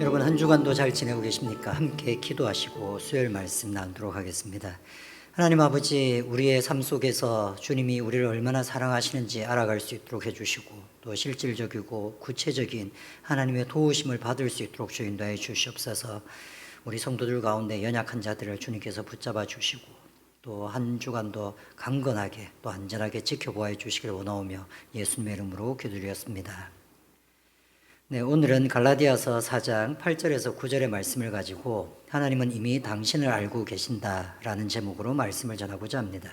여러분 한 주간도 잘 지내고 계십니까? 함께 기도하시고 수요일 말씀 나누도록 하겠습니다. 하나님 아버지 우리의 삶 속에서 주님이 우리를 얼마나 사랑하시는지 알아갈 수 있도록 해주시고 또 실질적이고 구체적인 하나님의 도우심을 받을 수 있도록 주 인도해 주시옵소서 우리 성도들 가운데 연약한 자들을 주님께서 붙잡아 주시고 또 한 주간도 강건하게 또 안전하게 지켜보아 주시길 원하오며 예수님의 이름으로 기도드렸습니다. 네, 오늘은 갈라디아서 4장 8절에서 9절의 말씀을 가지고 하나님은 이미 당신을 알고 계신다라는 제목으로 말씀을 전하고자 합니다.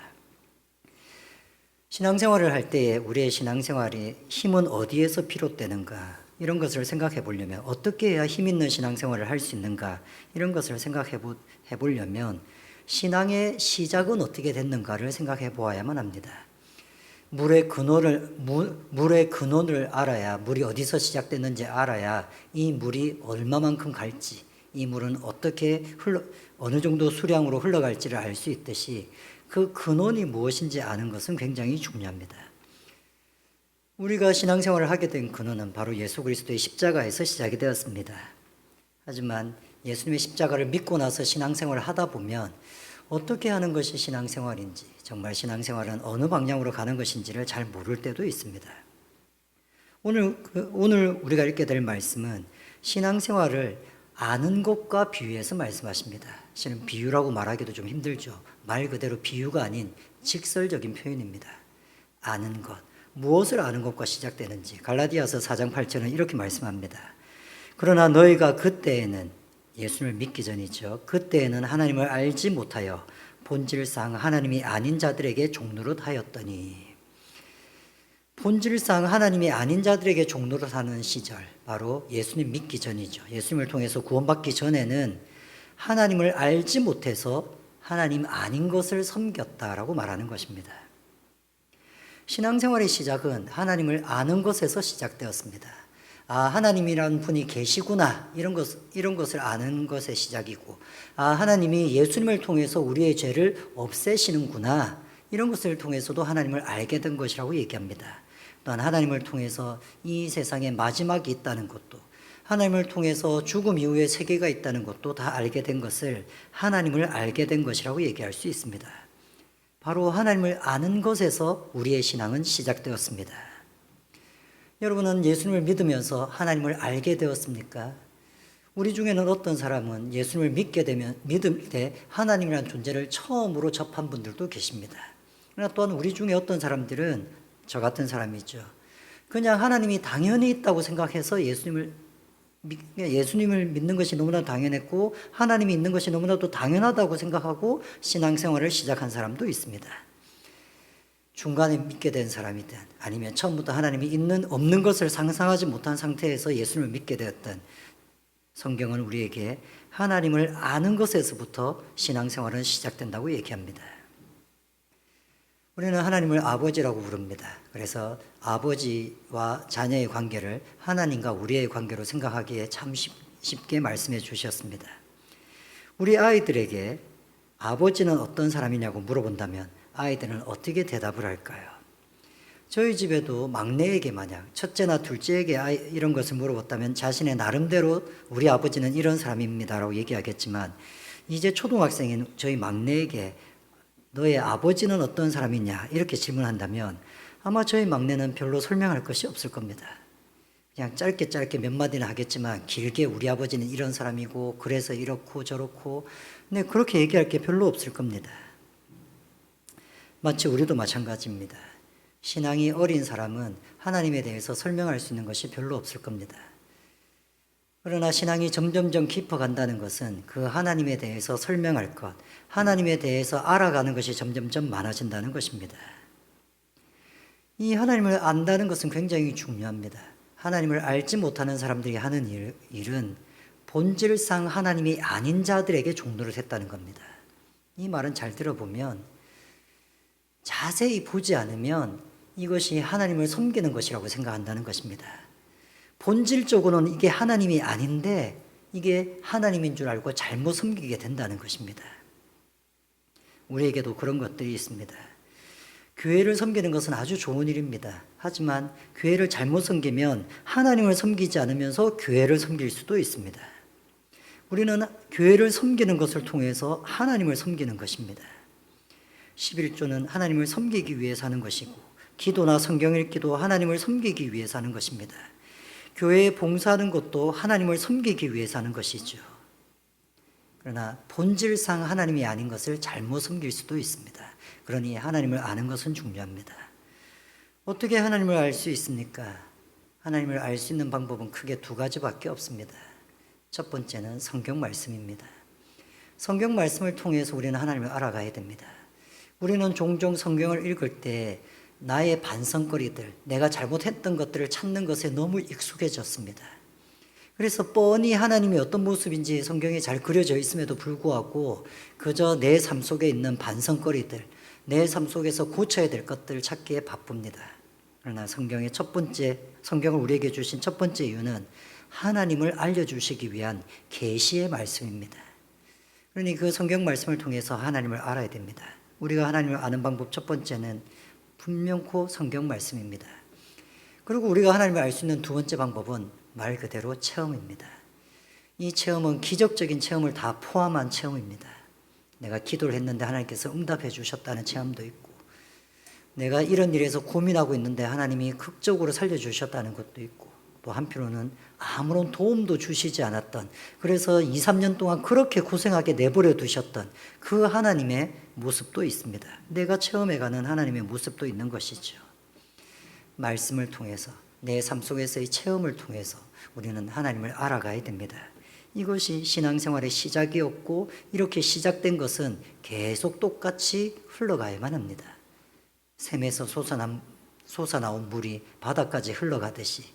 신앙생활을 할 때에 우리의 신앙생활이 힘은 어디에서 비롯되는가 이런 것을 생각해 보려면 어떻게 해야 힘 있는 신앙생활을 할 수 있는가 이런 것을 생각해 보, 해보려면 신앙의 시작은 어떻게 됐는가를 생각해 보아야만 합니다. 물의 근원을 물, 물의 근원을 알아야 물이 어디서 시작됐는지 알아야 이 물이 얼마만큼 갈지 이 물은 어떻게 흘러 어느 정도 수량으로 흘러갈지를 알 수 있듯이 그 근원이 무엇인지 아는 것은 굉장히 중요합니다. 우리가 신앙생활을 하게 된 근원은 바로 예수 그리스도의 십자가에서 시작이 되었습니다. 하지만 예수님의 십자가를 믿고 나서 신앙생활을 하다 보면 어떻게 하는 것이 신앙생활인지, 정말 신앙생활은 어느 방향으로 가는 것인지를 잘 모를 때도 있습니다. 오늘, 그, 오늘 우리가 읽게 될 말씀은 신앙생활을 아는 것과 비유해서 말씀하십니다. 실은 비유라고 말하기도 좀 힘들죠. 말 그대로 비유가 아닌 직설적인 표현입니다. 아는 것, 무엇을 아는 것과 시작되는지 갈라디아서 4장 8절은 이렇게 말씀합니다. 그러나 너희가 그때에는 예수를 믿기 전이죠. 그때에는 하나님을 알지 못하여 본질상 하나님이 아닌 자들에게 종노릇 하였더니 본질상 하나님이 아닌 자들에게 종노릇 하는 시절 바로 예수님 믿기 전이죠. 예수님을 통해서 구원받기 전에는 하나님을 알지 못해서 하나님 아닌 것을 섬겼다라고 말하는 것입니다. 신앙생활의 시작은 하나님을 아는 것에서 시작되었습니다. 아, 하나님이라는 분이 계시구나. 이런 것, 이런 것을 아는 것의 시작이고, 아, 하나님이 예수님을 통해서 우리의 죄를 없애시는구나. 이런 것을 통해서도 하나님을 알게 된 것이라고 얘기합니다. 또한 하나님을 통해서 이 세상에 마지막이 있다는 것도, 하나님을 통해서 죽음 이후에 세계가 있다는 것도 다 알게 된 것을 하나님을 알게 된 것이라고 얘기할 수 있습니다. 바로 하나님을 아는 것에서 우리의 신앙은 시작되었습니다. 여러분은 예수님을 믿으면서 하나님을 알게 되었습니까? 우리 중에는 어떤 사람은 예수님을 믿게 되면 믿을 때 하나님이라는 존재를 처음으로 접한 분들도 계십니다. 그러나 또한 우리 중에 어떤 사람들은 저 같은 사람이죠. 그냥 하나님이 당연히 있다고 생각해서 예수님을 예수님을 믿는 것이 너무나 당연했고 하나님이 있는 것이 너무나도 당연하다고 생각하고 신앙생활을 시작한 사람도 있습니다. 중간에 믿게 된 사람이든 아니면 처음부터 하나님이 있는 없는 것을 상상하지 못한 상태에서 예수님을 믿게 되었던 성경은 우리에게 하나님을 아는 것에서부터 신앙생활은 시작된다고 얘기합니다. 우리는 하나님을 아버지라고 부릅니다. 그래서 아버지와 자녀의 관계를 하나님과 우리의 관계로 생각하기에 참 쉽게 말씀해 주셨습니다. 우리 아이들에게 아버지는 어떤 사람이냐고 물어본다면 아이들은 어떻게 대답을 할까요? 저희 집에도 막내에게 만약 첫째나 둘째에게 이런 것을 물어봤다면 자신의 나름대로 우리 아버지는 이런 사람입니다라고 얘기하겠지만 이제 초등학생인 저희 막내에게 너의 아버지는 어떤 사람이냐 이렇게 질문한다면 아마 저희 막내는 별로 설명할 것이 없을 겁니다. 그냥 짧게 짧게 몇 마디는 하겠지만 길게 우리 아버지는 이런 사람이고 그래서 이렇고 저렇고 근데 그렇게 얘기할 게 별로 없을 겁니다. 마치 우리도 마찬가지입니다. 신앙이 어린 사람은 하나님에 대해서 설명할 수 있는 것이 별로 없을 겁니다. 그러나 신앙이 점점점 깊어간다는 것은 그 하나님에 대해서 설명할 것, 하나님에 대해서 알아가는 것이 점점점 많아진다는 것입니다. 이 하나님을 안다는 것은 굉장히 중요합니다. 하나님을 알지 못하는 사람들이 하는 일, 일은 본질상 하나님이 아닌 자들에게 종로를 했다는 겁니다. 이 말은 잘 들어보면 자세히 보지 않으면 이것이 하나님을 섬기는 것이라고 생각한다는 것입니다. 본질적으로는 이게 하나님이 아닌데 이게 하나님인 줄 알고 잘못 섬기게 된다는 것입니다. 우리에게도 그런 것들이 있습니다. 교회를 섬기는 것은 아주 좋은 일입니다. 하지만 교회를 잘못 섬기면 하나님을 섬기지 않으면서 교회를 섬길 수도 있습니다. 우리는 교회를 섬기는 것을 통해서 하나님을 섬기는 것입니다. 11조는 하나님을 섬기기 위해서 하는 것이고 기도나 성경 읽기도 하나님을 섬기기 위해서 하는 것입니다. 교회에 봉사하는 것도 하나님을 섬기기 위해서 하는 것이죠. 그러나 본질상 하나님이 아닌 것을 잘못 섬길 수도 있습니다. 그러니 하나님을 아는 것은 중요합니다. 어떻게 하나님을 알 수 있습니까? 하나님을 알 수 있는 방법은 크게 두 가지밖에 없습니다. 첫 번째는 성경 말씀입니다. 성경 말씀을 통해서 우리는 하나님을 알아가야 됩니다. 우리는 종종 성경을 읽을 때 나의 반성거리들, 내가 잘못했던 것들을 찾는 것에 너무 익숙해졌습니다. 그래서 뻔히 하나님이 어떤 모습인지 성경에 잘 그려져 있음에도 불구하고 그저 내 삶 속에 있는 반성거리들, 내 삶 속에서 고쳐야 될 것들을 찾기에 바쁩니다. 그러나 성경의 첫 번째, 성경을 우리에게 주신 첫 번째 이유는 하나님을 알려주시기 위한 계시의 말씀입니다. 그러니 그 성경 말씀을 통해서 하나님을 알아야 됩니다. 우리가 하나님을 아는 방법 첫 번째는 분명코 성경 말씀입니다. 그리고 우리가 하나님을 알 수 있는 두 번째 방법은 말 그대로 체험입니다. 이 체험은 기적적인 체험을 다 포함한 체험입니다. 내가 기도를 했는데 하나님께서 응답해 주셨다는 체험도 있고, 내가 이런 일에서 고민하고 있는데 하나님이 극적으로 살려주셨다는 것도 있고, 또 한편으로는 아무런 도움도 주시지 않았던, 그래서 2, 3년 동안 그렇게 고생하게 내버려 두셨던 그 하나님의 모습도 있습니다. 내가 체험해가는 하나님의 모습도 있는 것이죠. 말씀을 통해서, 내 삶 속에서의 체험을 통해서 우리는 하나님을 알아가야 됩니다. 이것이 신앙생활의 시작이었고, 이렇게 시작된 것은 계속 똑같이 흘러가야만 합니다. 샘에서 솟아난, 솟아나온 물이 바다까지 흘러가듯이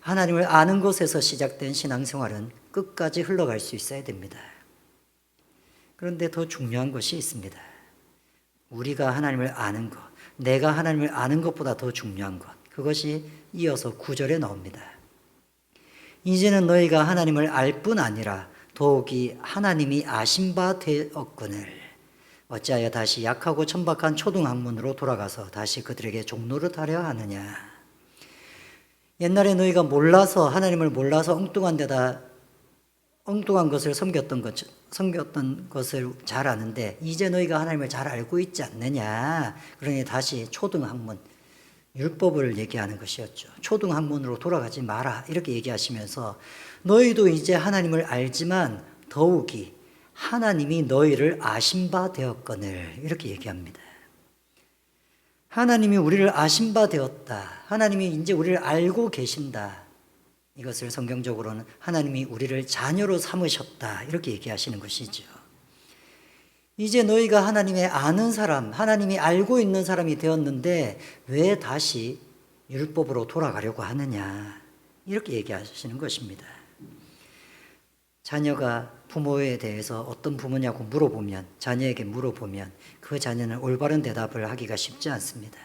하나님을 아는 것에서 시작된 신앙생활은 끝까지 흘러갈 수 있어야 됩니다. 그런데 더 중요한 것이 있습니다. 우리가 하나님을 아는 것, 내가 하나님을 아는 것보다 더 중요한 것, 그것이 이어서 구절에 나옵니다. 이제는 너희가 하나님을 알 뿐 아니라 더욱이 하나님이 아신 바 되었거늘 어찌하여 다시 약하고 천박한 초등학문으로 돌아가서 다시 그들에게 종로를 하려 하느냐. 옛날에 너희가 몰라서 하나님을 몰라서 엉뚱한 데다 엉뚱한 것을 섬겼던 것 섬겼던 것을 잘 아는데 이제 너희가 하나님을 잘 알고 있지 않느냐. 그러니 다시 초등 학문 율법을 얘기하는 것이었죠. 초등 학문으로 돌아가지 마라. 이렇게 얘기하시면서 너희도 이제 하나님을 알지만 더욱이 하나님이 너희를 아신 바 되었거늘 이렇게 얘기합니다. 하나님이 우리를 아신 바 되었다. 하나님이 이제 우리를 알고 계신다. 이것을 성경적으로는 하나님이 우리를 자녀로 삼으셨다. 이렇게 얘기하시는 것이죠. 이제 너희가 하나님의 아는 사람, 하나님이 알고 있는 사람이 되었는데 왜 다시 율법으로 돌아가려고 하느냐. 이렇게 얘기하시는 것입니다. 자녀가 부모에 대해서 어떤 부모냐고 물어보면, 자녀에게 물어보면 그 자녀는 올바른 대답을 하기가 쉽지 않습니다.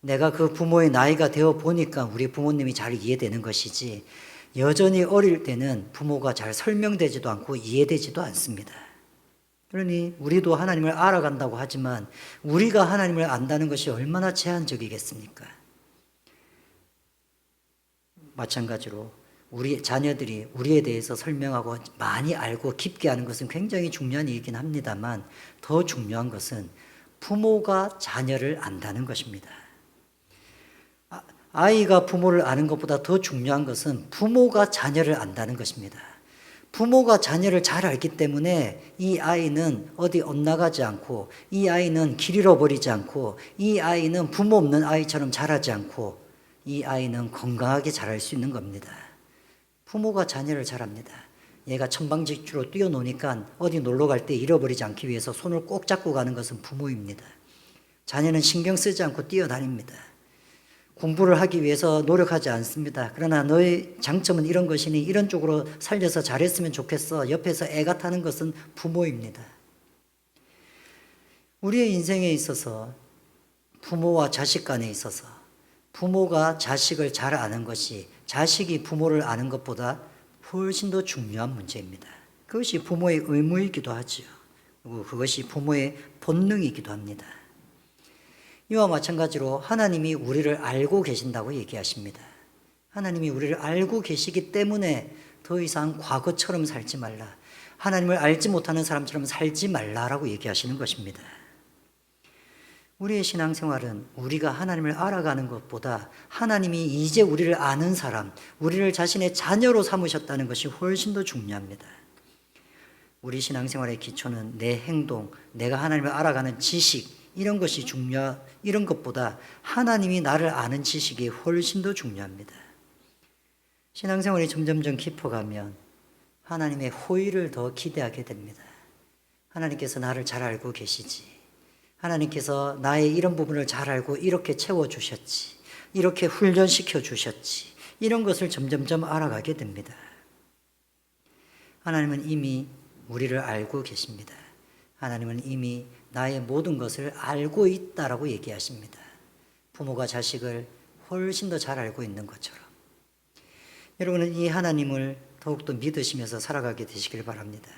내가 그 부모의 나이가 되어 보니까 우리 부모님이 잘 이해되는 것이지, 여전히 어릴 때는 부모가 잘 설명되지도 않고 이해되지도 않습니다. 그러니 우리도 하나님을 알아간다고 하지만 우리가 하나님을 안다는 것이 얼마나 제한적이겠습니까? 마찬가지로 우리 자녀들이 우리에 대해서 설명하고 많이 알고 깊게 하는 것은 굉장히 중요한 일이긴 합니다만 더 중요한 것은 부모가 자녀를 안다는 것입니다. 아, 아이가 부모를 아는 것보다 더 중요한 것은 부모가 자녀를 안다는 것입니다. 부모가 자녀를 잘 알기 때문에 이 아이는 어디 엇나가지 않고 이 아이는 길 잃어버리지 않고 이 아이는 부모 없는 아이처럼 자라지 않고 이 아이는 건강하게 자랄 수 있는 겁니다. 부모가 자녀를 잘합니다. 얘가 천방지축으로 뛰어노니까 어디 놀러 갈 때 잃어버리지 않기 위해서 손을 꼭 잡고 가는 것은 부모입니다. 자녀는 신경 쓰지 않고 뛰어다닙니다. 공부를 하기 위해서 노력하지 않습니다. 그러나 너의 장점은 이런 것이니 이런 쪽으로 살려서 잘했으면 좋겠어. 옆에서 애가 타는 것은 부모입니다. 우리의 인생에 있어서 부모와 자식 간에 있어서 부모가 자식을 잘 아는 것이 자식이 부모를 아는 것보다 훨씬 더 중요한 문제입니다. 그것이 부모의 의무이기도 하죠. 그리고 그것이 부모의 본능이기도 합니다. 이와 마찬가지로 하나님이 우리를 알고 계신다고 얘기하십니다. 하나님이 우리를 알고 계시기 때문에 더 이상 과거처럼 살지 말라. 하나님을 알지 못하는 사람처럼 살지 말라라고 얘기하시는 것입니다. 우리의 신앙생활은 우리가 하나님을 알아가는 것보다 하나님이 이제 우리를 아는 사람, 우리를 자신의 자녀로 삼으셨다는 것이 훨씬 더 중요합니다. 우리 신앙생활의 기초는 내 행동, 내가 하나님을 알아가는 지식, 이런 것이 중요, 이런 것보다 하나님이 나를 아는 지식이 훨씬 더 중요합니다. 신앙생활이 점점점 깊어가면 하나님의 호의를 더 기대하게 됩니다. 하나님께서 나를 잘 알고 계시지. 하나님께서 나의 이런 부분을 잘 알고 이렇게 채워주셨지. 이렇게 훈련시켜 주셨지. 이런 것을 점점점 알아가게 됩니다. 하나님은 이미 우리를 알고 계십니다. 하나님은 이미 나의 모든 것을 알고 있다라고 얘기하십니다. 부모가 자식을 훨씬 더 잘 알고 있는 것처럼. 여러분은 이 하나님을 더욱더 믿으시면서 살아가게 되시길 바랍니다.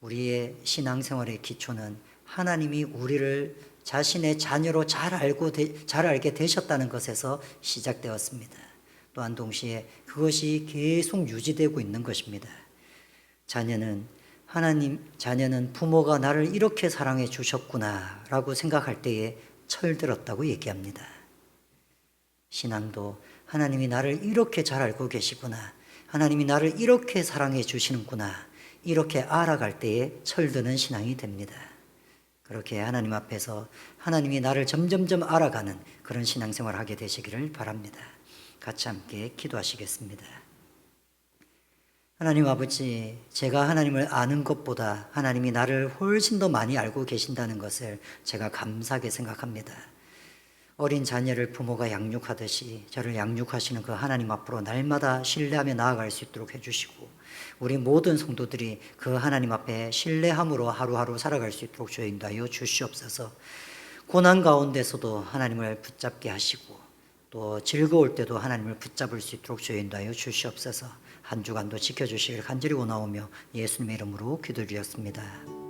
우리의 신앙생활의 기초는 하나님이 우리를 자신의 자녀로 잘 알고 되- 잘 알게 되셨다는 것에서 시작되었습니다. 또한 동시에 그것이 계속 유지되고 있는 것입니다. 자녀는 하나님 자녀는 부모가 나를 이렇게 사랑해 주셨구나라고 생각할 때에 철들었다고 얘기합니다. 신앙도 하나님이 나를 이렇게 잘 알고 계시구나. 하나님이 나를 이렇게 사랑해 주시는구나. 이렇게 알아갈 때에 철드는 신앙이 됩니다. 그렇게 하나님 앞에서 하나님이 나를 점점점 알아가는 그런 신앙생활 하게 되시기를 바랍니다. 같이 함께 기도하시겠습니다. 하나님 아버지, 제가 하나님을 아는 것보다 하나님이 나를 훨씬 더 많이 알고 계신다는 것을 제가 감사하게 생각합니다. 어린 자녀를 부모가 양육하듯이 저를 양육하시는 그 하나님 앞으로 날마다 신뢰하며 나아갈 수 있도록 해주시고 우리 모든 성도들이 그 하나님 앞에 신뢰함으로 하루하루 살아갈 수 있도록 주여 인도하여 주시옵소서 고난 가운데서도 하나님을 붙잡게 하시고 또 즐거울 때도 하나님을 붙잡을 수 있도록 주여 인도하여 주시옵소서 한 주간도 지켜주시길 간절히 원하오며 예수님의 이름으로 기도드렸습니다.